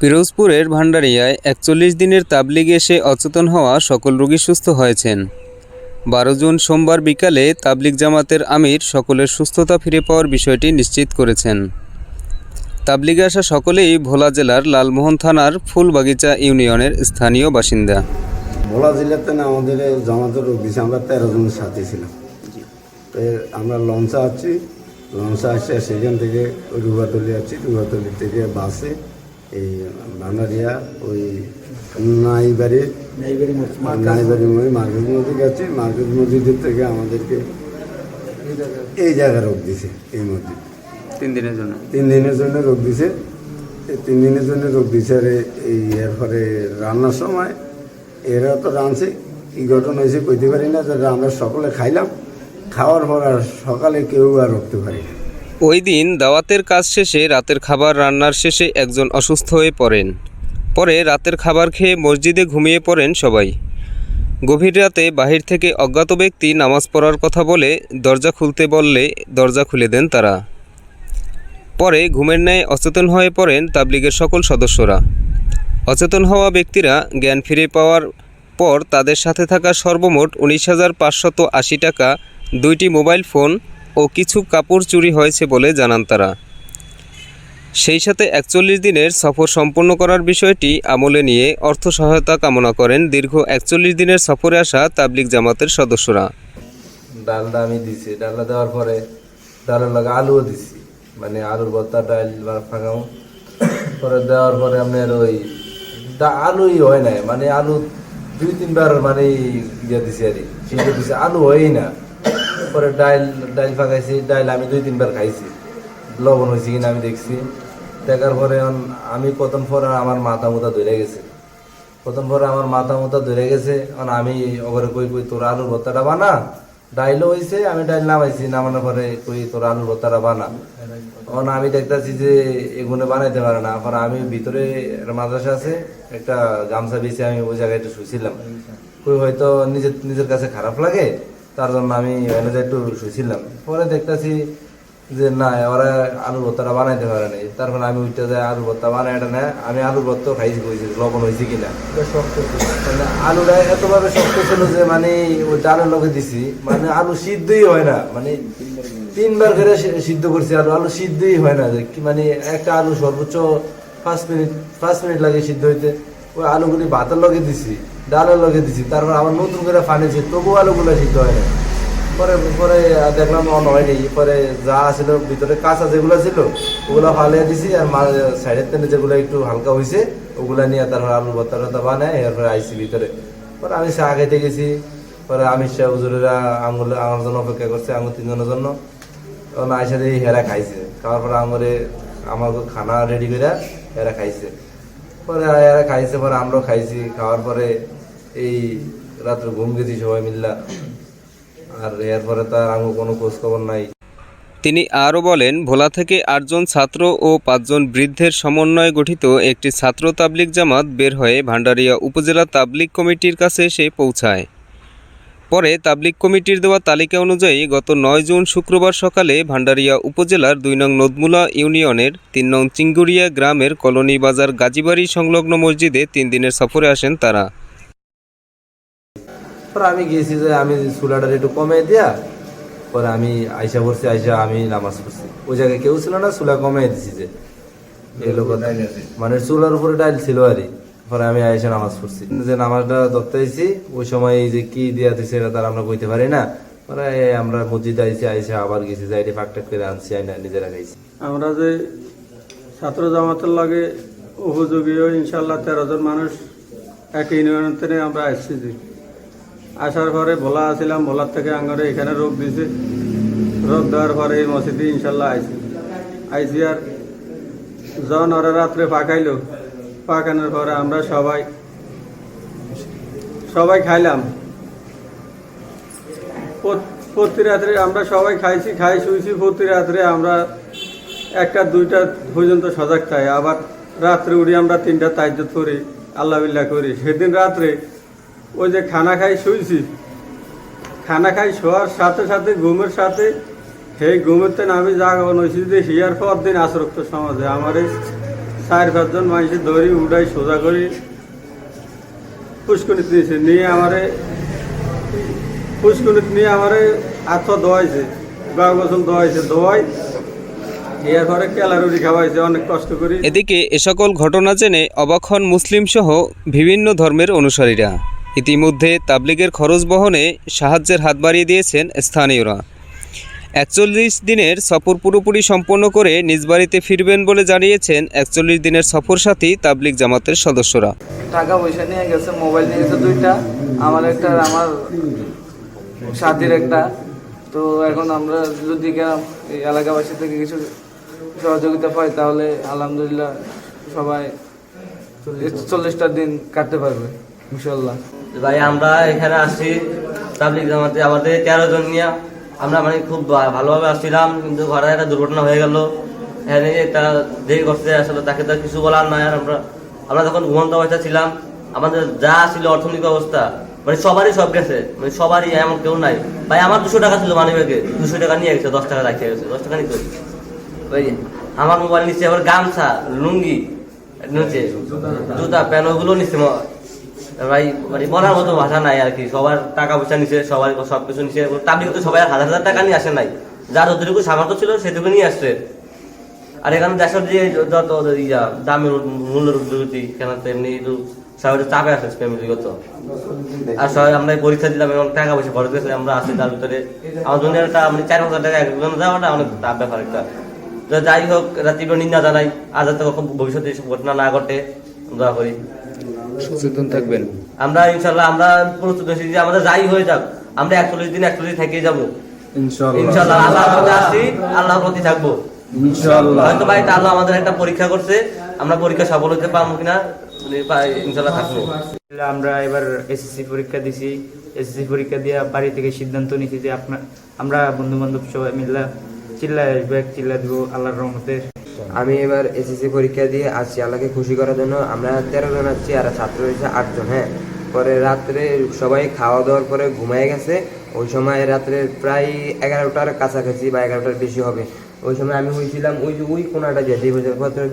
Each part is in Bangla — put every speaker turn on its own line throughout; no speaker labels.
পিরোজপুরের ভান্ডারিয়ায় একচল্লিশ দিনের তাবলিগ এসে অচেতন হওয়া সকল রোগী সুস্থ হয়েছেন। বারো জুন সোমবার বিকালে তাবলিগ জামাতের আমির সকলের সুস্থতা ফিরে পাওয়ার বিষয়টি নিশ্চিত করেছেন। তাবলিগে আসা সকলেই ভোলা জেলার লালমোহন থানার ফুলবাগিচা ইউনিয়নের স্থানীয় বাসিন্দা।
ভোলা জেলাতে না আমাদের জমাতে রোগ আমরা তেরো জনের সাথে ছিলাম। আমরা লঞ্চে আছি, লঞ্চে আসে সেখান থেকে ওই রুবাতলি আছি, রুবাতলি থেকে বাসে এই ভান্ডারিয়া ওই নাইবাড়ি নাইবাড়ি মই মার্কেট মসজিদ। গেছি মার্কেট মসজিদের থেকে আমাদেরকে এই জায়গায় রোগ দিছে এই মসজিদ।
তিন দিনের জন্য।
তিন দিনের জন্য রোগ দিছে। এই তিন দিনের জন্য রোগ দিছে আর এই এরপরে রান্নার সময় এরা তো রাঁধছে কি ঘটনা হয়েছে কইতে পারি না যে আমরা সকলে খাইলাম খাওয়ার পর আর সকালে কেউ আর উঠতে পারি না।
ওই দিন দাওয়াতের কাজ শেষে রাতের খাবার রান্নার শেষে একজন অসুস্থ হয়ে পড়েন। পরে রাতের খাবার খেয়ে মসজিদে ঘুমিয়ে পড়েন সবাই। গভীর রাতে বাহির থেকে অজ্ঞাত ব্যক্তি নামাজ পড়ার কথা বলে দরজা খুলতে বললে দরজা খুলে দেন তারা। পরে ঘুমের ন্যায় অচেতন হয়ে পড়েন তাবলিগের সকল সদস্যরা। অচেতন হওয়া ব্যক্তিরা জ্ঞান ফিরে পাওয়ার পর তাদের সাথে থাকা সর্বমোট উনিশ হাজার পাঁচশত আশি টাকা, দুইটি মোবাইল ফোন ও কিছু কাপড় চুরি হয়েছে বলে জানান তারা। সেই সাথে একচল্লিশ দিনের সফর সম্পন্ন করার বিষয়টি আমলে নিয়ে অর্থ সহায়তা কামনা করেন দীর্ঘ একচল্লিশ দিনের সফরে আসা তাবলিগ জামাতের সদস্যরা।
ডালটা আমি দিছি। ডালটা দেওয়ার পরে ডালের লগে আলুও দিছি। মানে আলুর ভর্তা ডাল বা ফাঁকাও পরে দেওয়ার পরে আপনার ওই আলুই হয় না মানে আলু দুই তিনবার মানে ইয়ে দিছি আর কি, আলু হয়ই না। পরে ডাইল ডাইল ফাঁকাইছি ডাইল আমি দুই তিনবার খাইছি। লবণ হয়েছে কিনা আমি দেখছি। দেখার পরে আমি প্রথম পরে আমার মাথা মুথা ধরে গেছে। প্রথম পরে আমার মাথা মুথা ধরে গেছে কারণ আমি ওখানে কই কই, তোর আলুর ভর্তাটা বানা। ডাইলও হয়েছে, আমি ডাইল নামাইছি, নামানোর পরে কই, তোর আলুর ভর্তাটা বানা। তখন আমি দেখতেছি যে এগুলো বানাইতে পারে না। পরে আমি ভিতরে মাদ্রাসা আছে, একটা গামছা বেছে আমি ওই জায়গায় একটু শুয়েছিলাম কই হয়তো নিজের নিজের কাছে খারাপ লাগে তার জন্য আমি ওখানে যেয়ে একটু শুয়েছিলাম পরে দেখতেছি যে না ওরা আলুর ভর্তাটা বানাইতে পারে নাই। তারপর আমি উঠতে যাই আলুর ভর্তা বানাই এটা না আমি আলুর ভর্তাও খাইছি কইছি লবণ হয়েছে কিনা। মানে আলুটা এতভাবে শক্ত ছিল যে মানে ওই ডালের লগে দিছি মানে আলু সিদ্ধই হয় না। মানে তিনবার করে সিদ্ধ করছি আলু আলু সিদ্ধই হয় না। যে মানে একটা আলু সর্বোচ্চ পাঁচ মিনিট পাঁচ মিনিট লাগে সিদ্ধ হইতে। ওই আলুগুলি ভাতের লগে দিছি, ডালের লগে দিছি, তারপর আবার নতুন করে ফানেছি তবু আলুগুলো সিদ্ধ হয় না পরে পরে দেখলাম অন হয়নি পরে যা ছিল ভিতরে কাঁচা যেগুলো ছিল, ওগুলো ফালিয়ে দিছি, আর মা সাইডের তেনে যেগুলো একটু হালকা হয়েছে ওগুলা নিয়ে তারপর আলু টর্তা বানায়, এরপরে আইসি ভিতরে। পরে আমি চা খাইতে গেছি, পরে আমি শাহ হুজুরেরা আঙুল আমার জন্য অপেক্ষা করছে আঙুল তিনজনের জন্য। তখন আইসা দিয়ে হেরা খাইছে। খাওয়ার পরে আঙুরে আমার খানা রেডি করে হেরা খাইছে। পরে এরা খাইছে, পরে আমরাও খাইছি, খাওয়ার পরে এই রাত্রে ঘুম গেছি সবাই মিল্লা। আর এরপরে তার আমার কোনো খোঁজ খবর নাই।
তিনি আরও বলেন, ভোলা থেকে আটজন ছাত্র ও পাঁচজন বৃদ্ধের সমন্বয়ে গঠিত একটি ছাত্র তাবলিক জামাত বের হয়ে ভান্ডারিয়া উপজেলা তাবলিক কমিটির কাছে এসে পৌঁছায়। পরে তাবলিক কমিটির দেওয়া তালিকা অনুযায়ী গত নয় জুন শুক্রবার সকালে ভান্ডারিয়া উপজেলার দুই নং নদমুলা ইউনিয়নের তিন নং চিঙ্গুরিয়া গ্রামের কলোনি বাজার গাজীবাড়ি সংলগ্ন মসজিদে তিন দিনের সফরে আসেন তারা।
আমি গিয়েছি যে আমি চুলাটা একটু কমে দিয়া, পরে আমি আইসা পড়ছি, আইসা আমি নামাজ পড়ছি। ওই জায়গায় কেউ ছিল না, চুলা কমে দিছি যে। মানে চুলার উপরে ডাইল ছিল আর পরে আমি আইসা নামাজ পড়ছি। যে নামাজটা ধরতে আইছি, ওই সময় যে কি দিয়া দিছে এটা তার আমরা কইতে পারি না। পরে আমরা মসজিদে আইসি, আইসে আবার গেছি, যাই ফাঁক টাক করে আনছি, আইনা নিজেরা খাইছি।
আমরা যে ছাত্র জামাতের লাগে উপযোগী হয়ে ইনশাল্লাহ তেরো জন মানুষ এক ইউনিয়নের আমরা আসছি যে। আসার পরে ভোলা আসছিলাম ভোলার থেকে আঙ্গরে এখানে রোগ দিছে। রোগ দেওয়ার পরে এই মসজিদে ইনশাল্লাহ আইসি আইসি আর জন ওরা রাত্রে পাকাইলো পাকানোর পরে আমরা সবাই সবাই খাইলাম। প্রতি রাত্রে আমরা সবাই খাইছি, খাই শুয়েছি প্রতি রাত্রে আমরা একটা, দুইটা পর্যন্ত সজাগ থাই। আবার রাত্রে উঠি আমরা তিনটা তাইজত করি, আল্লাহ বিল্লাহ করি। সেদিন রাত্রে ওই যে খানা খাই শুয়েছি খানা খাই শোয়ার সাথে সাথে, ঘুমের সাথে সেই ঘুমের তেন আমি জাগন হয়েছি যে হিয়ার পর দিন আসরক্ত সমাজে। আমার চার পাঁচজন মানুষের ধরি, উঠাই, সোজা করি। পুষ্করিত নিয়েছে নিয়ে আমারে পুষ্করিত নিয়ে আমারে আত্মা দোয়াইছে গা গোসল দোয়াইছে, দোয়াই।
এদিকে এ সকল ঘটনা জেনে অবাক হন মুসলিমসহ বিভিন্ন ধর্মের অনুসারীরা। ইতিমধ্যে তাবলিগের খরচ বহনে সাহায্যের হাত বাড়িয়ে দিয়েছেন স্থানীয়রা। একচল্লিশ দিনের সফর পুরোপুরি সম্পন্ন করে নিজ বাড়িতে ফিরবেন বলে জানিয়েছেন একচল্লিশ দিনের সফর সাথী তাবলিগ জামাতের সদস্যরা।
টাকা পয়সা নিয়ে গেছে মোবাইল নিয়ে গেছে দুইটা আমার একটা আমার সাথীর একটা। তো এখন আমরা যদি এই এলাকাবাসী থেকে কিছু সহযোগিতা পাই তাহলে আলহামদুলিল্লাহ সবাই চল্লিশটা দিন কাটতে পারবে ইনশাল্লাহ
ভাই আমরা এখানে আসছি তাবলিক জামাতে আমাদের তেরো জন নিয়ে। আমরা মানে খুব ভালোভাবে আসছিলাম, কিন্তু ঘরে একটা দুর্ঘটনা হয়ে গেল। এখানে যে তারা দেরি করতে আসলে তাকে তো কিছু বলার নাই। আর আমরা আমরা যখন ঘুমন্ত অবস্থা ছিলাম, আমাদের যা ছিল অর্থনৈতিক অবস্থা মানে সবারই সব গেছে মানে সবারই, এমন কেউ নাই। ভাই, আমার দুশো টাকা ছিল মানি ব্যাগে দুশো টাকা নিয়ে গেছে, দশ টাকা রাখতে গেছে, দশ টাকা নিতে ভাই আমার মোবাইল নিচ্ছে, আবার গামছা, লুঙ্গি নিচ্ছে জুতা, প্যান্ট, ওগুলো নিচ্ছে ভাই মানে বলার মতো ভাষা নাই আর কি। সবার টাকা পয়সা নিছে সবাই সব কিছু নিছে তাবলিগ তো সবাই হাজার হাজার টাকা নিয়ে আসে নাই। যার যতটুকু সামর্থ্য ছিল সেটুকু নিয়ে আসছে। আর এখানে দেশের যে যত ইয়া, দামের মূল্যের উদ্যোগী, কেন তেমনি একটু সবাই চাপে আসে ফ্যামিলিগত আর সবাই আমরা পরীক্ষা দিলাম এবং টাকা পয়সা খরচ করেছে আমরা আসি তার ভিতরে। আমার জন্য একটা মানে চার হাজার টাকা একজন যাওয়াটা অনেক চাপ ব্যাপার একটা। যাই হোক এটা নিন্দা জানাই। আর যাতে ভবিষ্যতে এসব ঘটনা না ঘটে, দোয়া করি।
সচেতন থাকবেন।
আমরা ইনশাল্লাহ আমরা প্রস্তুত আছি যে আমাদের যাই হয়ে যাক আমরা একচল্লিশ দিন একচল্লিশ থেকে যাব। ইনশাল্লাহ আল্লাহর প্রতি আসছি আল্লাহর প্রতি থাকব। হয়তো ভাই আল্লাহ আমাদের একটা পরীক্ষা করছে আমরা পরীক্ষা সফল হতে পারব কিনা মানে ইনশাল্লাহ থাকব।
আমরা এবার এসএসসি পরীক্ষা দিছি। এসএসসি পরীক্ষা দিয়ে বাড়ি থেকে সিদ্ধান্ত নিয়েছি যে আপনার আমরা বন্ধু বান্ধব সবাই মিল্লা চিল্লা আসব এক চিল্লা দিব আল্লাহর রহমতে
আমি এবার এসএসসি পরীক্ষা দিয়ে আসছি, আল্লাহকে খুশি করার জন্য। আমরা তেরো জন আসছি আর ছাত্র রয়েছে আটজন হ্যাঁ? পরে রাত্রে সবাই খাওয়া দাওয়ার পরে ঘুমায় গেছে। ওই সময় রাত্রে প্রায় এগারোটার কাছাকাছি বা এগারোটার বেশি হবে। ওই সময় আমি হয়েছিলাম ওই যে ওই কোনাটা যে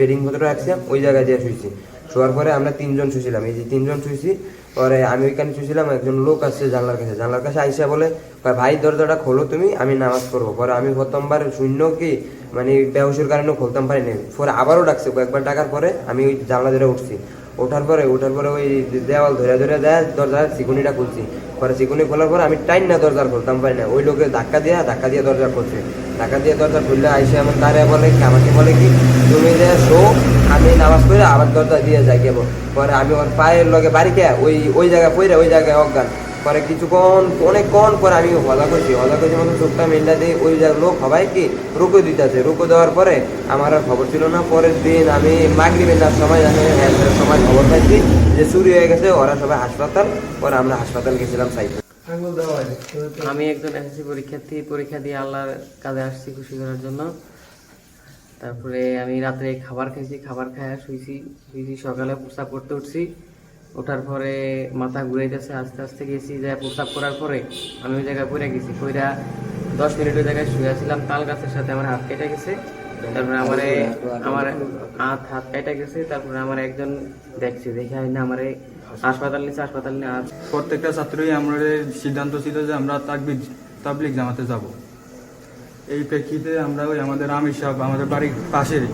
বেডিং পত্র রাখছিলাম, ওই জায়গায় যেয়ে শুয়েছি শোয়ার পরে আমরা তিনজন শুয়েছিলাম এই যে তিনজন শুয়েছি পরে আমি ওইখানে শুয়েছিলাম একজন লোক আসছে জানলার কাছে। জানলার কাছে আইসা বলে ভাই, দরজাটা খোলো তুমি, আমি নামাজ পড়ব। পরে আমি প্রথমবার শূন্য কি মানে ব্যবসার কারণে খুলতাম পারিনি। পরে আবারও ডাকছে। কয়েকবার ডাকার পরে আমি ওই জানলা ধরে উঠছি। ওঠার পরে ওঠার পরে ওই দেওয়াল ধরে ধরে দেয় দরজার চিকুনিটা খুলছি। পরে চিকুনি খোলার পরে আমি টাইম না দরজার খুলতাম, পারি না। ওই লোকে ধাক্কা দিয়ে ধাক্কা দিয়ে দরজা খুলছে। ধাক্কা দিয়ে দরজা খুললে আইসে আমার দাঁড়িয়ে বলে কি, আমাকে বলে কি, তুমি যে শো, আমি নামাজ পড়ে আবার দরজা দিয়ে যাই গেব পরে আমি ওর পায়ের লগে বাড়িতে, ওই ওই জায়গায় পড়ে ওই জায়গায় অজ্ঞান। পরে কিছুক্ষণ, অনেকক্ষণ পরে আমি হলা করছি। হলা করছি মতো চোখটা মেন্ডা দিয়ে ওই জায়গার লোক সবাই কি, রুকো দিতেছে। রুকো দেওয়ার পরে আমার আর খবর ছিল না। পরের দিন আমি মাগরি বেলার সময়, আমি সময় খবর পাইছি যে চুরি হয়ে গেছে, ওরা সবাই হাসপাতাল। পরে আমরা হাসপাতাল গেছিলাম সাইকেল।
আমি একজন এসএসসি পরীক্ষার্থী, পরীক্ষা দিয়ে আল্লাহর কাজে আসছি খুশি করার জন্য। তারপরে আমি রাত্রে খাবার খাইছি, খাবার খাইয়া শুইছি শুয়েছি সকালে প্রস্রাব করতে উঠছি। ওঠার পরে মাথা ঘুরাইতেছে, আস্তে আস্তে গেছি যা প্রস্রাব করার পরে আমি ওই জায়গায় পড়ে গেছি। পইরা দশ মিনিট ওই জায়গায় শুয়েছিলাম তাল গাছের সাথে আমার হাত কেটে গেছে। তারপরে আমারে আমার হাত হাত কেটে গেছে, তারপরে আমার একজন দেখছে, দেখে আইনা আমারে হাসপাতাল নিচ্ছে হাসপাতাল নিয়ে
প্রত্যেকটা ছাত্রই আমাদের সিদ্ধান্ত ছিল যে আমরা তাকবি তাবলিক জামাতে যাব। এই প্রেক্ষিতে আমরা ওই আমাদের আমির সাহেব আমাদের বাড়ির পাশেরই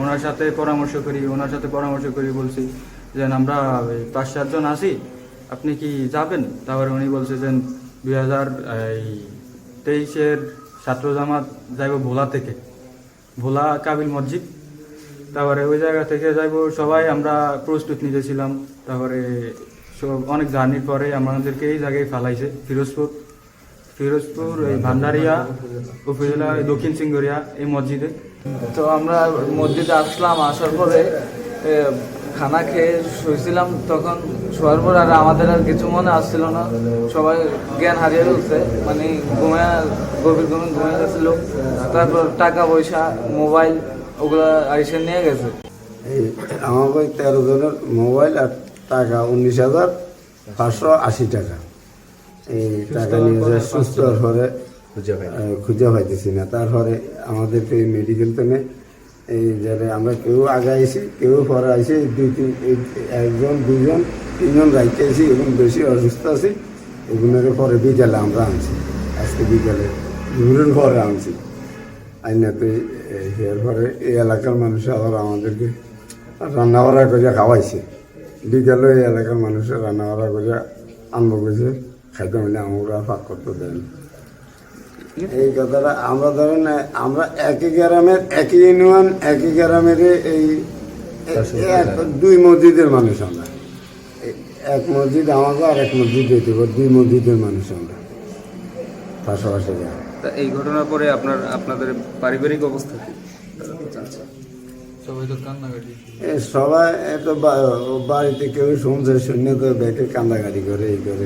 ওনার সাথে পরামর্শ করি, ওনার সাথে পরামর্শ করি বলছি। যে আমরা পাঁচ সাতজন আসি আপনি কি যাবেন? তারপরে উনি বলছে যে দুই হাজার তেইশের ছাত্র জামাত যাইব ভোলা থেকে, ভোলা কাবিল মসজিদ। তারপরে ওই জায়গা থেকে যাইব সবাই, আমরা প্রস্তুত নিতেছিলাম। তারপরে সব অনেক জার্নির পরে আমাদেরকে এই জায়গায় ফালাইছে, ফিরোজপুর। ফিরোজপুর, এই ভান্ডারিয়া উপজেলা দক্ষিণ সিঙ্গরিয়া এই মসজিদে।
তো আমরা মসজিদে আসলাম, আসার পরে খানা খেয়ে শুয়েছিলাম তখন শোয়ার পর আর আমাদের আর কিছু মনে আসছিল না। সবাই জ্ঞান হারিয়ে ফেলছে মানে ঘুমিয়ে গভীর ঘুমে ঘুমিয়ে গেছিল। তারপর টাকা পয়সা মোবাইল ওগুলো আইসে নিয়ে গেছে।
আমাকে ওই তেরো জনের মোবাইল আর টাকা উনিশ হাজার পাঁচশো আশি টাকা। এই টাকা নিয়ে যায় সুস্থ হওয়ার পরে আহ, খুঁজে পাইতেছি না। তারপরে আমাদেরকে মেডিকেল থেকে এই যারা আমরা কেউ আগে আইসি কেউ পরে আইসি দুই তিন একজন দুজন তিনজন রাইতে আইসি এবং বেশি অসুস্থ আছি। এগুলোর পরে বিকেলে আমরা আনছি। আজকে বিকেলে দুপুরের পরে আনছি। আইনাতে এর পরে এই এলাকার মানুষ আবার আমাদেরকে রান্না বাড়া করে খাওয়াইছে। বিকেলে এই এলাকার মানুষের রান্না বাড়া করে আনব গেছে খাইতে মিলে আমরা পাক করতে দেন। এই কথাটা আমরা ধরেন আমরা একই গ্রামের একই ইউনিয়ন একই গ্রামের এই দুই মসজিদের মানুষ আমরা। এক মসজিদ আমাকে আর এক মসজিদ দিতে দুই মসজিদের মানুষ আমরা। পাশাপাশি
তা এই ঘটনার পরে আপনার আপনাদের পারিবারিক অবস্থা কি?
সবাই তো বাড়িতে কেউ শুনছে শুনে তো দেখে কান্দাকাটি করে এই করে।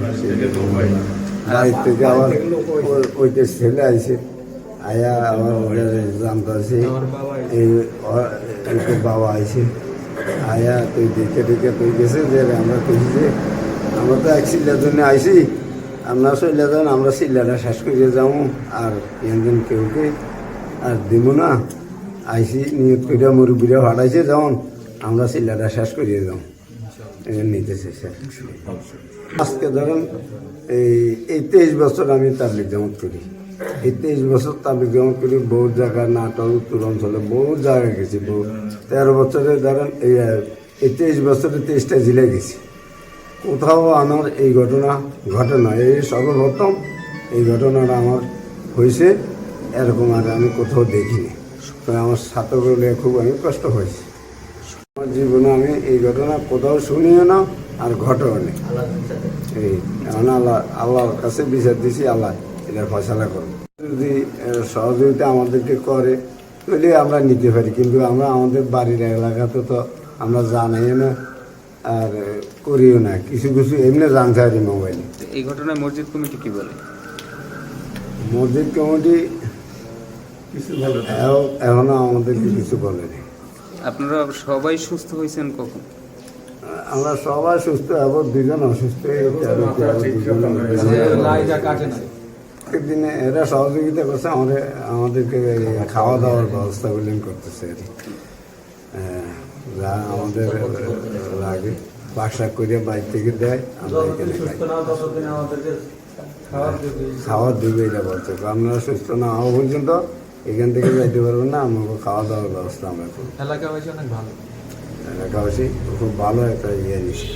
বাড়ির থেকে আবার ওই- ওইটা ছেলে আইছে, আয়া আবার জানতেছি এই বাবা আইছে। আয়া তুই দেখে দেখে তুই গেছে যে আমরা কইছি যে, আমরা তো এক সিল্লার জন্য আইছি, আমরা চলে যান, আমরা সিল্লাটা শেষ করে যাব আর একজন কেউকে আর দিব না। আইসি নিয়ত করে মুরব্বীরা ভাড়াইছে যেমন আমরা সিল্লাটা শেষ করিয়ে যাও নিতেছে স্যার আজকে ধরেন, এই এই তেইশ বছর আমি তাবলিক জামাত করি। এই তেইশ বছর তাবলিক জামাত করি বহু জায়গায় নাটক উত্তর অঞ্চলে বহু জায়গায় গেছি বহু তেরো বছরে ধরেন, এই এই তেইশ বছরে তেইশটা জেলে গেছি। কোথাও আমার এই ঘটনা ঘটে না। এই সর্বপ্রথম এই ঘটনাটা আমার হয়েছে, এরকম আর আমি কোথাও দেখিনি। আমার বলে খুব অনেক কষ্ট হয়েছে আমার জীবনে আমি এই ঘটনা কোথাও শুনিও না আর ঘটেও নেই এই আল্লাহ আল্লাহর কাছে বিচার দিছি আল্লাহ এটা ফসলা করবে যদি সহযোগিতা আমাদেরকে করে তাহলে আমরা নিতে পারি। কিন্তু আমরা আমাদের বাড়ির এলাকাতে তো আমরা জানাই না আর করিও না। কিছু কিছু এমনি জানতে পারি মোবাইলে।
এই ঘটনায় মসজিদ কমিটি কি বলে?
মসজিদ কমিটি এও- এখনও আমাদেরকে কিছু বলেনি।
আপনারা সবাই সুস্থ হয়েছেন কখন?
আমরা সবাই সুস্থ এবং দুজন অসুস্থ হয়ে দিনে এরা সহযোগিতা করছে আমাদের আমাদেরকে খাওয়া দাওয়ার ব্যবস্থা গুলি করতেছে আর হ্যাঁ, যা আমাদের লাগে বাসা করে বাইর থেকে দেয় আমরা এখানে খাই। খাওয়ার দিবে এটা বলছে আপনারা সুস্থ না হওয়া পর্যন্ত এখান থেকে যাইতে পারবেন না আমাকে খাওয়া দাওয়ার ব্যবস্থা আমরা করব।
এলাকাবাসী অনেক ভালো।
এলাকাবাসী খুব ভালো একটা ইয়ে নিচ্ছে